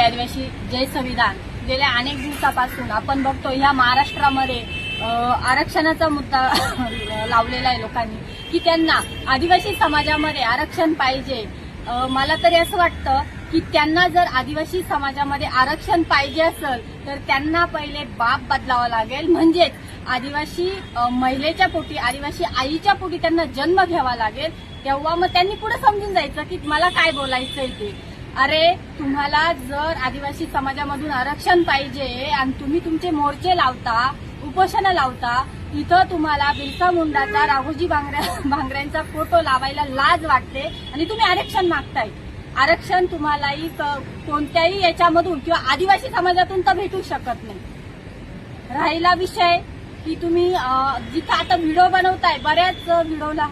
आदिवासी जय संविधान गेल्या अनेक दिवसापासून आपण बघतो ह्या महाराष्ट्रामध्ये आरक्षणाचा मुद्दा लावलेला आहे लोकांनी की त्यांना आदिवासी समाजामध्ये आरक्षण पाहिजे. मला तरी असं वाटतं की त्यांना जर आदिवासी समाजामध्ये आरक्षण पाहिजे असेल तर त्यांना पहिले बाप बदलावा लागेल. म्हणजेच आदिवासी महिलेच्या पोटी आदिवासी आईच्या पोटी त्यांना जन्म घ्यावा लागेल. तेव्हा मग त्यांनी पुढे समजून जायचं की मला काय बोलायचंय ते. अरे तुम्हाला जर आदिवासी समाजामधून आरक्षण पाहिजे आणि तुम्ही तुमचे मोर्चे लावता उपोषणं लावता इथं तुम्हाला बिरसा मुंडाचा राघोजी भांगऱ्या भांगऱ्यांचा फोटो लावायला लाज वाटते आणि तुम्ही आरक्षण मागताय. आरक्षण तुम्हालाही क- कोणत्याही याच्यामधून किंवा आदिवासी समाजातून तर भेटू शकत नाही. राहिला विषय की तुम्ही जिथं आता व्हिडिओ बनवताय बऱ्याच व्हिडिओला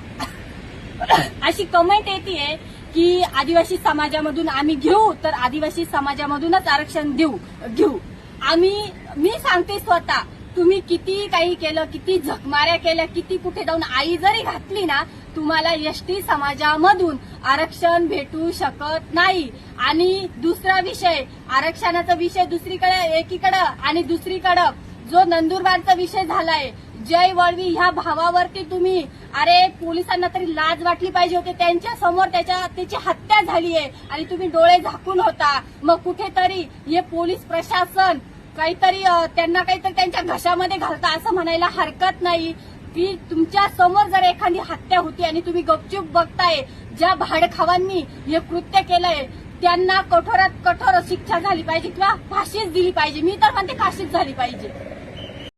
अशी कमेंट येते की आदिवासी समाजामधून आम्ही घेऊ तर आदिवासी समाजामधूनच आरक्षण देऊ घेऊ. आम्ही मी सांगते स्वतः तुम्ही किती काही केलं किती झकमाऱ्या केल्या किती कुठे जाऊन आई जरी घातली ना तुम्हाला एसटी समाजामधून आरक्षण भेटू शकत नाही. आणि दुसरा विषय आरक्षणाचा विषय दुसरीकडे एकीकडं आणि दुसरीकडं. जो नंदुरबारचा विषय झालाय जय वळवी ह्या भावावरती तुम्ही? अरे पोलिसांना तरी लाज वाटली पाहिजे होती. त्यांच्यासमोर त्याच्या त्याची हत्या झाली आहे. आणि तुम्ही डोळे झाकून होता. मग कुठेतरी हे पोलीस प्रशासन काहीतरी त्यांना काहीतरी त्यांच्या घशामध्ये घालता असं म्हणायला हरकत नाही. की तुमच्यासमोर जर एखादी हत्या होती आणि तुम्ही गपचूप बघताय ज्या भाडखावांनी हे कृत्य केलंय त्यांना कठोरात कठोर शिक्षा झाली पाहिजे किंवा फाशीच दिली पाहिजे. मी तर म्हणते फाशीच झाली पाहिजे.